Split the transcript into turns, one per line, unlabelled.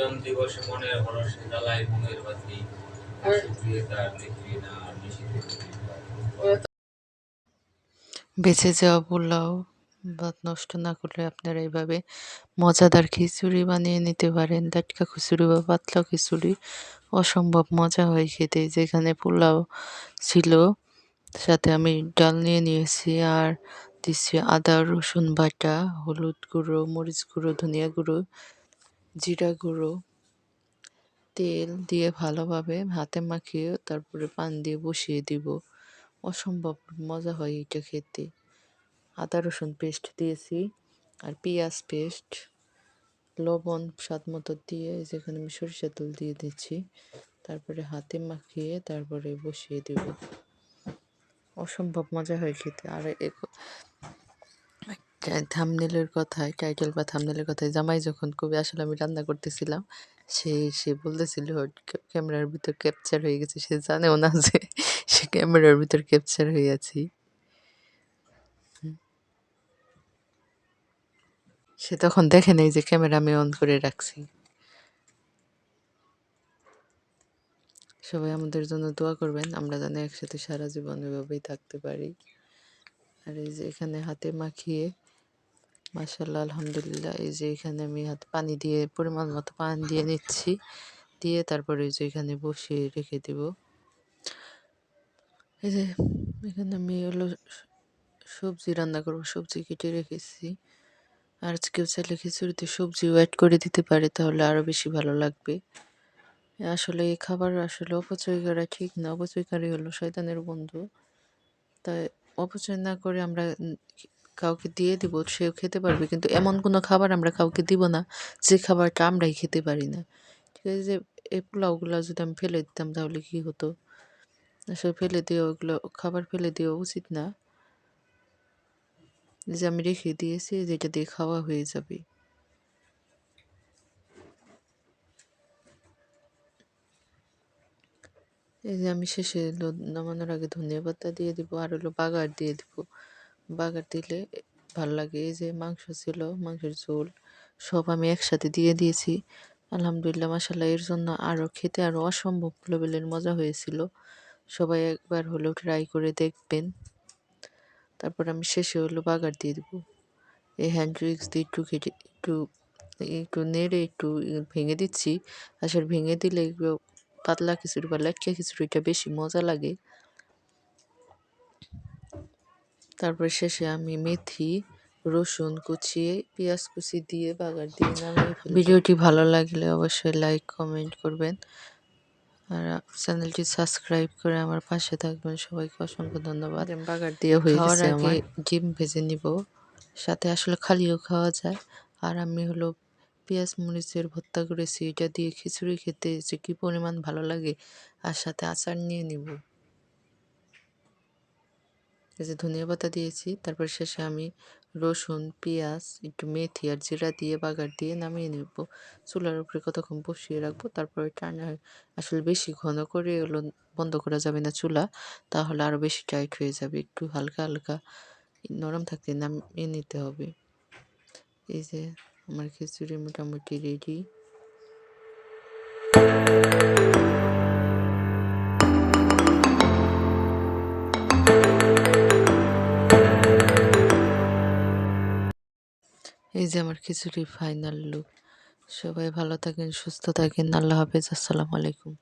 বিসর্জন দিবসে মনের হরষে জ্বালাই মনের বাতি তার নেত্রী না
বেঁচে যাওয়া পোলাও। ভাত নষ্ট না করলে আপনারা এইভাবে মজাদার খিচুড়ি বানিয়ে নিতে পারেন। লাটকা খিচুড়ি বা পাতলা খিচুড়ি অসম্ভব মজা হয় খেতে। যেখানে পোলাও ছিল সাথে আমি ডাল নিয়ে নিয়েছি আর দিচ্ছি আদা রসুন বাটা হলুদ গুঁড়ো মরিচ গুঁড়ো ধনিয়া গুঁড়ো জিরা গুঁড়ো, তেল দিয়ে ভালোভাবে হাতে মাখিয়ে তারপরে পান দিয়ে বসিয়ে দিব। অসম্ভব মজা হয় এটা খেতে। আদা, রসুন পেস্ট দিয়েছি আর পেঁয়াজ পেস্ট, লবণ স্বাদ মতো দিয়ে যেখানে আমি সরিষা তেল দিয়ে দিচ্ছি। তারপরে হাতে মাখিয়ে তারপরে বসিয়ে দেব। অসম্ভব মজা হয় খেতে। আর থামনেলের কথায় টাইটেল বা থামনেলের কথায় জামাই যখন কবি আসলে আমি রান্না করতেছিলাম, সে সে বলতেছিল ক্যামেরার ভিতর ক্যাপচার হয়ে গেছে। সে জানেও না যে সে ক্যামেরার ভিতর ক্যাপচার হয়ে আছি। সে তখন দেখে নেই যে ক্যামেরা আমি অন করে রাখছি। সবাই আমাদের জন্য দোয়া করবেন, আমরা যেন একসাথে সারা জীবন এভাবেই থাকতে পারি। আর এই যে এখানে হাতে মাখিয়ে মাসাল্লাহ আলহামদুলিল্লাহ। এই যে এখানে আমি হাতে পানি দিয়ে, পরিমাণ মতো পানি দিয়ে নিচ্ছি। দিয়ে তারপরে এই যে এখানে বসিয়ে রেখে দেব। এই যে এখানে আমি হলো সবজি রান্না করব, সবজি কেটে রেখেছি। আর কেউ চাইলে খিচুড়িতে সবজি অ্যাড করে দিতে পারে, তাহলে আরও বেশি ভালো লাগবে। আসলে এই খাবার আসলে অপচয় করা ঠিক না, অপচয়কারী হলো শয়তানের বন্ধু। তাই অপচয় না করে আমরা কাউকে দিয়ে দিব, সেও খেতে পারবে। কিন্তু এমন কোনো খাবার আমরা কাউকে দিব না, যে খাবারটা আমরাই খেতে পারি না। ঠিক আছে, যে এই পোলাওগুলো যদি আমি ফেলে দিতাম তাহলে কি হতো? আসলে ফেলে দিয়ে ওগুলো খাবার ফেলে দেওয়া উচিত না। যে আমি রেখে দিয়েছি যেটা দিয়ে খাওয়া হয়ে যাবে। এই যে আমি শেষে নামানোর আগে ধনিয়া পাতা দিয়ে দিব, আর হলো বাগার দিয়ে দিব। বাগার দিলে ভালো লাগে। এই যে মাংস ছিল, মাংসের ঝোল, সব আমি একসাথে দিয়ে দিয়েছি। আলহামদুলিল্লাহ মাসাল্লাহ এর জন্য আরও খেতে আরও অসম্ভব লেভেলের মজা হয়েছিল। সবাই একবার হলেও ট্রাই করে দেখবেন। তারপর আমি শেষে হলো বাগার দিয়ে দেবো। এই হ্যান্ড উইক্স দিয়ে একটু কেটে, একটু একটু নেড়ে, একটু ভেঙে দিচ্ছি। আসলে ভেঙে দিলে পাতলা খিচুড়ি বা লাটকা খিচুড়িটা বেশি মজা লাগে। তারপরে শেষে আমি মেথি রসুন কুচিয়ে পেঁয়াজ কুচি দিয়ে বাগার দিয়ে নামিয়ে ভিডিওটি ভালো লাগলে অবশ্যই লাইক কমেন্ট করবেন। আর চ্যানেলটি সাবস্ক্রাইব করে আমার পাশে থাকবেন। সবাইকে অসংখ্য ধন্যবাদ। বাগার দিয়ে হয়ে গেছে আমার। ডিম ভেজে নিব। সাথে আসলে খালিও খাওয়া যায়। আর আমি হলো পেঁয়াজ মরিচের ভর্তা করেছি। এটা দিয়ে খিচুড়ি খেতে যে কী পরিমাণ ভালো লাগে। আর সাথে আচার নিয়ে নিব। যে ধনিয়া পাতা দিয়েছি, তারপর শেষে আমি রসুন, পেঁয়াজ, একটু মেথি আর জিরা দিয়ে বাগার দিয়ে নামিয়ে নেব। চুলার উপরে কতক্ষণ বসিয়ে রাখব? তারপরে টানা আসলে বেশি ঘন করে হলো বন্ধ করা যাবে না চুলা, তাহলে আরও বেশি টাইট হয়ে যাবে, একটু হালকা হালকা নরম থাকতে নামিয়ে নিতে হবে। এই যে আমার খিচুড়ি মোটামুটি রেডি এই যে আমার খিচুড়ি ফাইনাল লুক সবাই ভালো থাকেন, সুস্থ থাকেন। আল্লাহ হাফেজ। আসসালামু আলাইকুম।